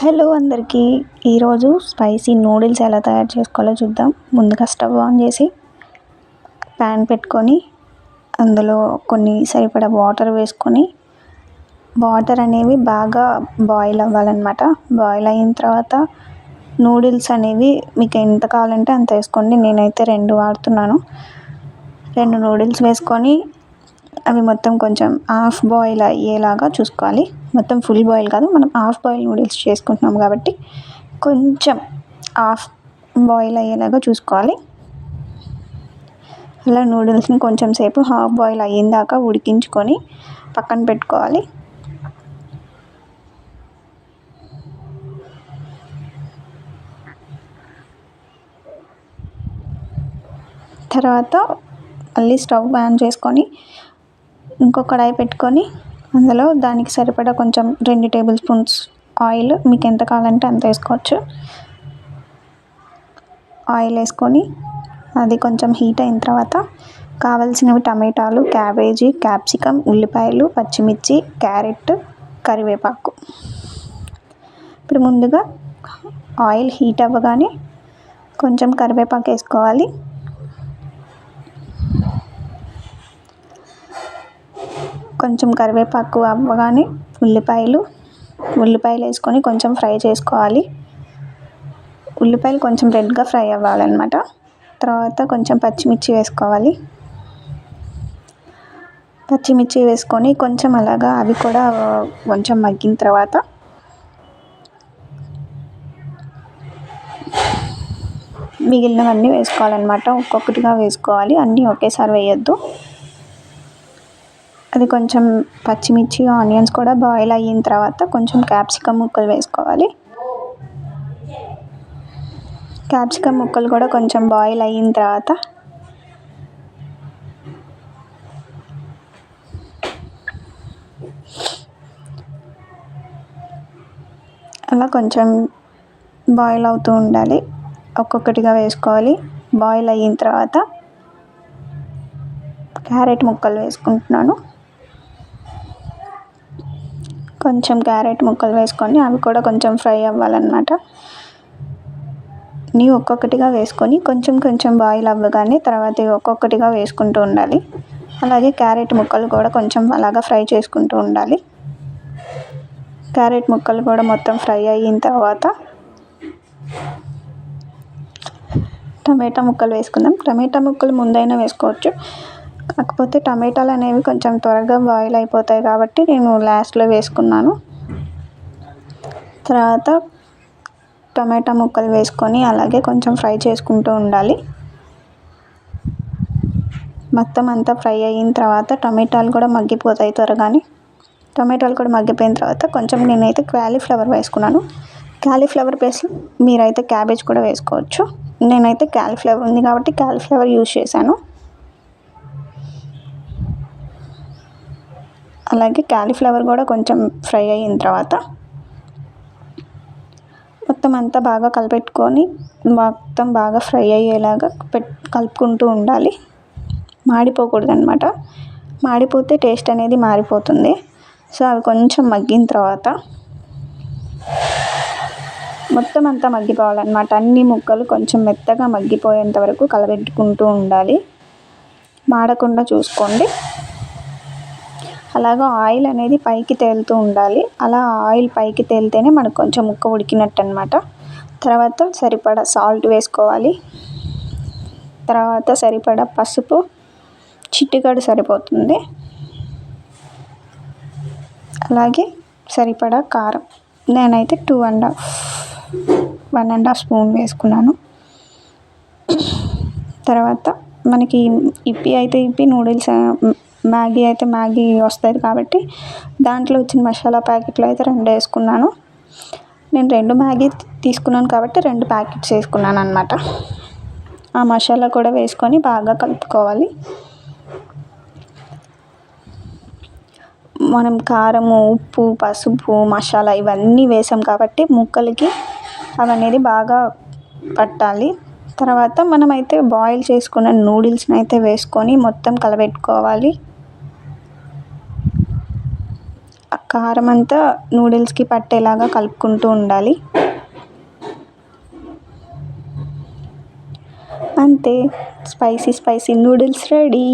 Hello అందరికీ. ఈరోజు spicy noodles ఎలా తయారు చేసుకోవాలో చూద్దాం. ముందుగా స్టవ్ ఆన్ చేసి ప్యాన్ పెట్టుకొని అందులో కొన్ని సరిపడా వాటర్ వేసుకొని వాటర్ అనేవి బాగా బాయిల్ అవ్వాలన్నమాట. బాయిల్ అయిన తర్వాత నూడిల్స్ అనేవి మీకు ఎంత కావాలంటే అంత వేసుకోండి. నేనైతే రెండు వాడుతున్నాను. రెండు నూడిల్స్ వేసుకొని అవి మొత్తం కొంచెం హాఫ్ బాయిల్ అయ్యేలాగా చూసుకోవాలి. మొత్తం ఫుల్ బాయిల్ కాదు మనం హాఫ్ బాయిల్ నూడిల్స్ చేసుకుంటున్నాం కాబట్టి కొంచెం హాఫ్ బాయిల్ అయ్యేలాగా చూసుకోవాలి. అలా నూడిల్స్ని కొంచెం సేపు హాఫ్ బాయిల్ అయ్యేదాకా ఉడికించుకొని పక్కన పెట్టుకోవాలి. తర్వాత మళ్ళీ స్టవ్ ఆన్ చేసుకొని ఇంకో కడాయి పెట్టుకొని అందులో దానికి సరిపడా కొంచెం రెండు టేబుల్ స్పూన్స్ ఆయిల్ మీకు ఎంత కావాలంటే అంత వేసుకోవచ్చు. ఆయిల్ వేసుకొని అది కొంచెం హీట్ అయిన తర్వాత కావలసినవి టమాటాలు క్యాబేజీ క్యాప్సికమ్ ఉల్లిపాయలు పచ్చిమిర్చి క్యారెట్ కరివేపాకు. ఇప్పుడు ముందుగా ఆయిల్ హీట్ అవ్వగానే కొంచెం కరివేపాకు వేసుకోవాలి. కొంచెం కరివేపాకు అవ్వగానే ఉల్లిపాయలు. ఉల్లిపాయలు వేసుకొని కొంచెం ఫ్రై చేసుకోవాలి. ఉల్లిపాయలు కొంచెం రెడ్గా ఫ్రై అవ్వాలన్నమాట. తర్వాత కొంచెం పచ్చిమిర్చి వేసుకోవాలి. పచ్చిమిర్చి వేసుకొని కొంచెం అలాగా అవి కూడా కొంచెం మగ్గిన తర్వాత మిగిలినవన్నీ వేసుకోవాలన్నమాట. ఒక్కొక్కటిగా వేసుకోవాలి. అన్నీ ఒకేసారి వేయొద్దు. అది కొంచెం పచ్చిమిర్చి ఆనియన్స్ కూడా బాయిల్ అయిన తర్వాత కొంచెం క్యాప్సికమ్ ముక్కలు వేసుకోవాలి. క్యాప్సికమ్ ముక్కలు కూడా కొంచెం బాయిల్ అయిన తర్వాత అలా కొంచెం బాయిల్ అవుతూ ఉండాలి. ఒక్కొక్కటిగా వేసుకోవాలి. బాయిల్ అయిన తర్వాత క్యారెట్ ముక్కలు వేసుకుంటున్నాను. కొంచెం క్యారెట్ ముక్కలు వేసుకొని అవి కూడా కొంచెం ఫ్రై అవ్వాలన్నమాట. నీ ఒక్కొక్కటిగా వేసుకొని కొంచెం కొంచెం బాయిల్ అవ్వగానే తర్వాత ఒక్కొక్కటిగా వేసుకుంటూ ఉండాలి. అలాగే క్యారెట్ ముక్కలు కూడా కొంచెం అలాగా ఫ్రై చేసుకుంటూ ఉండాలి. క్యారెట్ ముక్కలు కూడా మొత్తం ఫ్రై అయిన తర్వాత టమాటా ముక్కలు వేసుకుందాం. టమాటా ముక్కలు ముందైనా వేసుకోవచ్చు. కాకపోతే టమాటాలు అనేవి కొంచెం త్వరగా బాయిల్ అయిపోతాయి కాబట్టి నేను లాస్ట్లో వేసుకున్నాను. తర్వాత టమాటా ముక్కలు వేసుకొని అలాగే కొంచెం ఫ్రై చేసుకుంటూ ఉండాలి. మొత్తం అంతా ఫ్రై అయిన తర్వాత టమాటాలు కూడా మగ్గిపోతాయి త్వరగానే. టమాటాలు కూడా మగ్గిపోయిన తర్వాత కొంచెం నేనైతే క్యాలీఫ్లవర్ వేసుకున్నాను. క్యాలీఫ్లవర్ ప్లేస్ మీరైతే క్యాబేజ్ కూడా వేసుకోవచ్చు. నేనైతే క్యాలీఫ్లవర్ ఉంది కాబట్టి క్యాలీఫ్లవర్ యూజ్ చేశాను. అలాగే క్యాలీఫ్లవర్ కూడా కొంచెం ఫ్రై అయిన తర్వాత మొత్తం అంతా బాగా కలిపెట్టుకొని మొత్తం బాగా ఫ్రై అయ్యేలాగా పెట్ కలుపుకుంటూ ఉండాలి. మాడిపోకూడదు అనమాట మాడిపోతే టేస్ట్ అనేది మారిపోతుంది. సో అవి కొంచెం మగ్గిన తర్వాత మొత్తం అంతా మగ్గిపోవాలన్నమాట. అన్ని ముక్కలు కొంచెం మెత్తగా మగ్గిపోయేంత వరకు కలబెట్టుకుంటూ ఉండాలి. మాడకుండా చూసుకోండి. అలాగే ఆయిల్ అనేది పైకి తేలుతూ ఉండాలి. అలా ఆయిల్ పైకి తేలితేనే మనకు కొంచెం ముక్క ఉడికినట్టు అనమాట తర్వాత సరిపడా సాల్ట్ వేసుకోవాలి. తర్వాత సరిపడా పసుపు. చిట్టిగడు సరిపోతుంది. అలాగే సరిపడా కారం. నేనైతే two and half one and half spoon వేసుకున్నాను. తర్వాత మనకి ఇప్పి అయితే ఇప్పి నూడిల్స్ మ్యాగీ అయితే మ్యాగీ వస్తుంది కాబట్టి దాంట్లో వచ్చిన మసాలా ప్యాకెట్లు అయితే రెండు వేసుకున్నాను. నేను రెండు మ్యాగీ తీసుకున్నాను కాబట్టి రెండు ప్యాకెట్స్ వేసుకున్నాను అనమాట ఆ మసాలా కూడా వేసుకొని బాగా కలుపుకోవాలి. మనం కారము ఉప్పు పసుపు మసాలా ఇవన్నీ వేసాం కాబట్టి ముక్కలకి అవనేది బాగా పట్టాలి. తర్వాత మనమైతే బాయిల్ చేసుకున్న నూడిల్స్ని అయితే వేసుకొని మొత్తం కలబెట్టుకోవాలి ఆ కారం అంతా నూడిల్స్కి పట్టేలాగా కలుపుకుంటూ ఉండాలి. అంతే. Spicy spicy noodles ready.